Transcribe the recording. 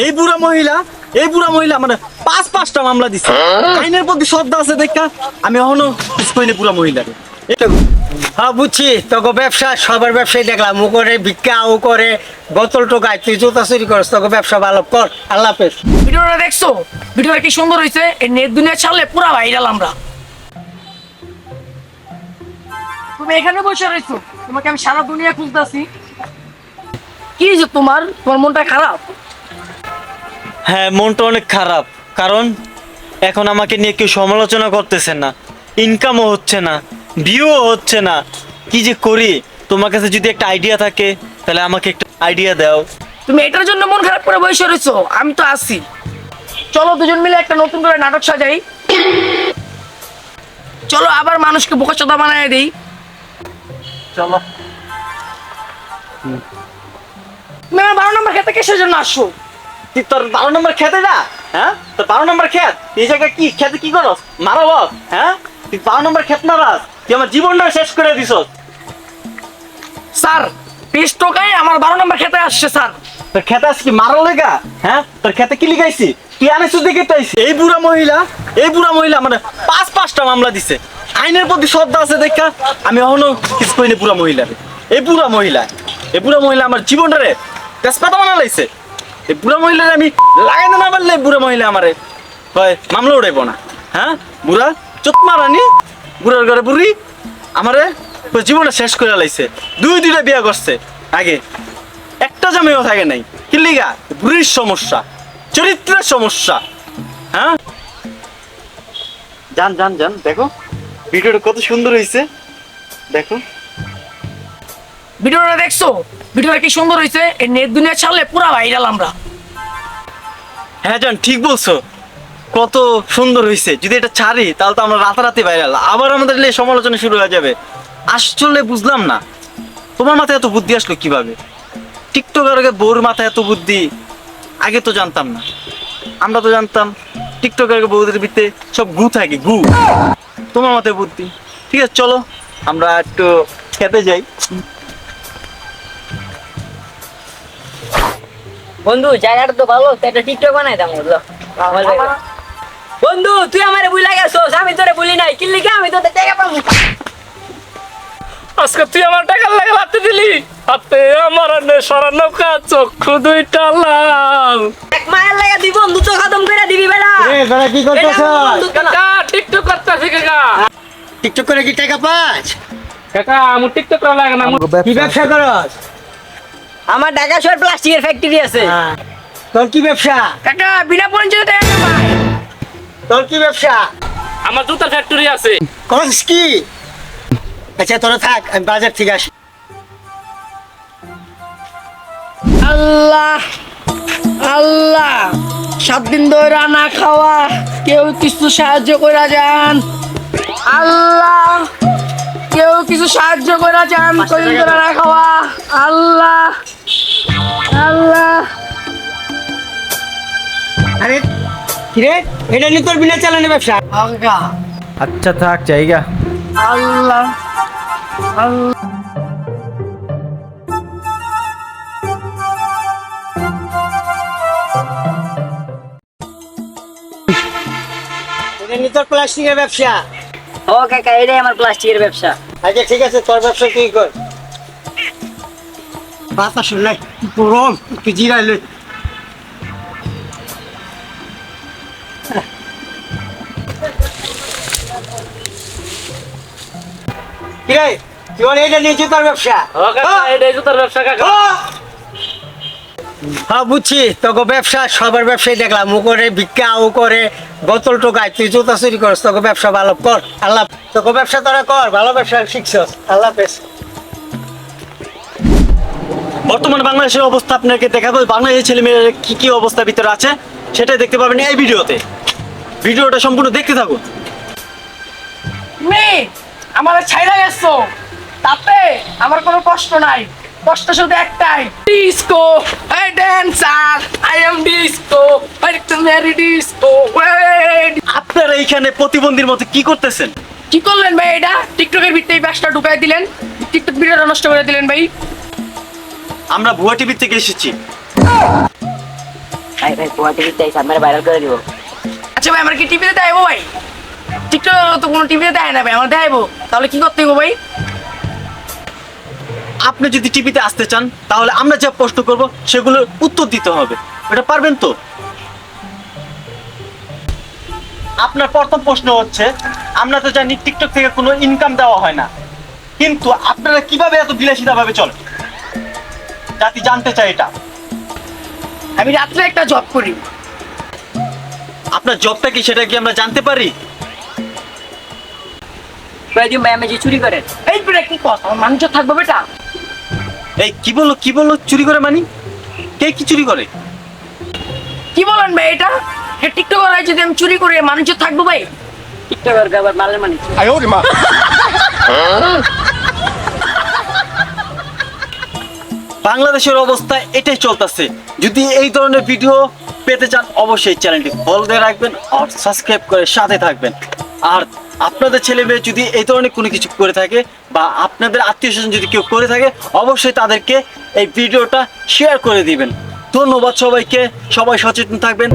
এই বুড়া মহিলা এই বুড়া মহিলা মানে পাঁচ পাঁচটা মামলা দিছে। আইনের প্রতি শ্রদ্ধা আছে দেখা আমি এখনও পিছপাইনি বুড়া মহিলাকে হ্যাঁ বুঝছি। তোকে ব্যবসা সবার ব্যবসায় দেখলাম ও করে ভিক্ষা ও করে বোতল টোকায় তুই জুতা চুরি করস তোকে ব্যবসা ভালো কর। আল্লাহ হাফেজ। ভিডিওটা দেখছ? ভিডিওটা কি সুন্দর হয়েছে এই নেট দুনিয়া ছাড়লে পুরা ভাইরাল আমরা। তুমি এখানে বসে রয়েছো তোমাকে আমি সারা দুনিয়া খুঁজতেছি। কি যে তোমার তোমার মনটা খারাপ? হ্যাঁ মনটা অনেক খারাপ। কারণ এখন আমাকে নিয়ে কেউ সমালোচনা করতেছে না। ইনকামও হচ্ছে না। ভিউও হচ্ছে না। কি যে করি? তোমার কাছে যদি একটা আইডিয়া থাকে তাহলে আমাকে একটা আইডিয়া দাও। তুমি এটার জন্য মন খারাপ করে বসে রয়েছো। আমি তো আছি। চলো দুজন মিলে একটা নতুন করে নাটক সাজাই। চলো আবার মানুষকে বোকাচোদা বানায় দিই। চলো। আমার বারো নম্বর খেতে কিসের জন্য আসছো তুই তোর বারো নম্বর খেতে যা হ্যাঁ? তোর বারো নম্বর খেত। এই জায়গায় কি খেতে কি করস? মারো বস হ্যাঁ? তুই বারো নম্বর খেত না রাস তুই আমার জীবনটা শেষ করে দিছস স্যার বিশ টাকায় আমার বারো নম্বর খেতে আসছে স্যার। তোর খেতে মারো লেগা হ্যাঁ? তোর খেতে কি লিখাইছি তুই আনিস দেখে তাইছি এই বুড়া মহিলা এই বুড়া মহিলা মানে পাঁচ পাঁচটা মামলা দিছে। আইনের প্রতি শ্রদ্ধা আছে দেখা আমি এখনও কিছু কইনি বুড়া মহিলারে। এই বুড়া মহিলা এই বুড়া মহিলা আমার জীবনটারে তেজপাতা বানা লাইছে এই বুড়া মহিলারে আমি লাগাইতে না পারলে বুড়া মহিলা আমারে? কয় মামলা উঠাইব না। হ্যাঁ? বুড়া চোট মারানি বুড়ার ঘরে বুড়ি আমারে জীবনটা শেষ করে লাইছে। দুই দুইটা বিয়া করছে। আগে একটা জামাইও থাকে নাই। কি লিগা? বুড়ির সমস্যা চরিত্রের সমস্যা। হ্যাঁ? যান যান যান দেখো। ভিডিওটা কত সুন্দর হয়েছে দেখো। ভিডিওটা দেখছ? ভিডিওটা কি সুন্দর হয়েছে এই নেট দুনিয়া ছাড়লে পুরা ভাইরাল আমরা। হ্যাঁ জান, ঠিক বলছো। কত সুন্দর হয়েছে যদি এটা ছাড়ি, তাহলে তো আমরা রাতারাতি ভাইরাল আবার আমাদের নিয়ে সমালোচনা শুরু হয়ে যাবে। আসলে বুঝলাম না। তোমার মাথায় এত বুদ্ধি আসলো কীভাবে? টিকটকার আগে বউর মাথায় এত বুদ্ধি? আগে তো জানতাম না। আমরা তো জানতাম টিকটকের আগে বউদের ভিতরে সব গু থাকে, গু। তোমার মাথায় বুদ্ধি। ঠিক আছে, চলো, আমরা একটু খেতে যাই। বন্ধু জায়গাটা তো ভালো তো একটা টিকটক বানাই দাম বলল বন্ধু তুই আমারে বুঝলা গেছোস আমি তোরে বলি নাই। কিল্লি কে আমি তোদের টাকা পাবো? আজকে তুই আমার টাকা লাগে হাতে দিলি। হাতে আমার নৌকা চক্ষু দুইটা লাল। এক মায়ের লাগা দিব বন্ধু তো খতম করে দিবি বেড়া। এ বেড়া কি করতেছ? কাকা টিকটক করতেছি কাকা। টিকটক করে কি টাকা পাস? কাকা আমি টিকটক করা লাগে না। কি ব্যবসা করস? আমার ঢাকা শহর প্লাস্টিকের ফ্যাক্টরি আছে। হ্যাঁ। তোর কি ব্যবসা? কাকা বিনা পরিচয় টাকা কামাই তোর কি ব্যবসা? আমার জুতার ফ্যাক্টরি আছে। করস কি? আচ্ছা তোরা থাক আমি বাজার থেকে আসি। আল্লাহ আল্লাহ সাত দিন ধরে না খাওয়া কেউ কিছু সাহায্য করা যান। আল্লাহ কেউ কিছু সাহায্য করা যান কদিন ধরে না খাওয়া। আল্লাহ কিরে? এটা নিয়ে তোর বিনা চালানো ব্যবসা? আচ্ছা থাক জায়গা আল্লাহ। আল্লাহ। তোর প্লাস্টিকের ব্যবসা? ও কাকা এটাই আমার প্লাস্টিকের ব্যবসা। আচ্ছা ঠিক আছে তোর ব্যবসা তুই কর। বাতাস নাই গরম একটু জিরাইলে কিরে তুই বল এটা নিয়ে তোর ব্যবসা? এটাই জুতার ব্যবসা কাকা। হ্যাঁ। বুঝছি। তোকে ব্যবসা সবার ব্যবসায় দেখলাম। ও করে ভিক্ষা ও করে বোতল টোকায়। তুই জুতা চুরি করস তোকে ব্যবসা ভালো কর। আল্লাহ তোকে ব্যবসা তোরা কর। ভালো ব্যবসা শিখছস আল্লাহ হাফেজ। বর্তমানে বাংলাদেশের অবস্থা আপনাকে দেখাবো। বাংলাদেশের ছেলে মেয়েরা কি কি অবস্থার ভিতরে আছে সেটাই দেখতে পাবেন এই ভিডিওতে। ভিডিওটা সম্পূর্ণ দেখতে থাকুন। আমার ছাইরা গেছো। তাতে আমার কোনো কষ্ট নাই। কষ্ট শুধু একটাই। ডিস্কো। এই dancer I am disco I too marry disco আপনারা এইখানে প্রতিবন্ধীর মতো কি করতেছেন? কি করলেন ভাই এটা? টিকটকের ভিতরে এই ব্যাসটা ঢুকাই দিলেন। টিকটক ভিডিওটা নষ্ট করে দিলেন ভাই। আমরা ভুয়া টিভি থেকে এসেছি। ভাই ভাই ভুয়া টিভি চাই সামনে ভাইরাল করে দিব। আচ্ছা ভাই আমরা কি টিভিতে দেখাবো ভাই? টিকটক তো কোনো টিভিতে দেয় না ভাই আমরা তাহলে কি করতে ভাই? আপনি যদি টিভিতে আসতে চান তাহলে আমরা যা প্রশ্ন করব সেগুলোর উত্তর দিতে হবে। এটা পারবেন তো? আপনার প্রথম প্রশ্ন হচ্ছে আমরা তো জানি টিকটক থেকে কোনো ইনকাম দেওয়া হয় না। কিন্তু আপনারা কীভাবে এত বিলাসিতা ভাবে চলেন? জাতি জানতে চাই এটা। আমি রাত্রে একটা জব করি। আপনার জবটা কি সেটা কি আমরা জানতে পারি? কয়েকদিন ভাই আমি যে চুরি করেন এই বেটা কি কথা আমার মানুষ থাকব বেটা। এই কি বলল কি বলল? চুরি করে মানি? কে কি চুরি করে? কি বলেন ভাই এটা? হে টিকটক যদি আমি চুরি করে মানুষ থাকব ভাই। টিকটকের আবার মালের মানে? বাংলাদেশের অবস্থা এটাই চলতেছে। যদি এই ধরনের ভিডিও পেতে চান অবশ্যই চ্যানেলটি ফলো দিয়ে রাখবেন আর সাবস্ক্রাইব করে সাথে থাকবেন। আর আপনাদের ছেলে মেয়ে যদি এই ধরনের কোনো কিছু করে থাকে বা আপনাদের আত্মীয় স্বজন যদি কেউ করে থাকে, অবশ্যই তাদেরকে এই ভিডিওটা শেয়ার করে দিবেন। ধন্যবাদ সবাইকে। সবাই সচেতন থাকবেন।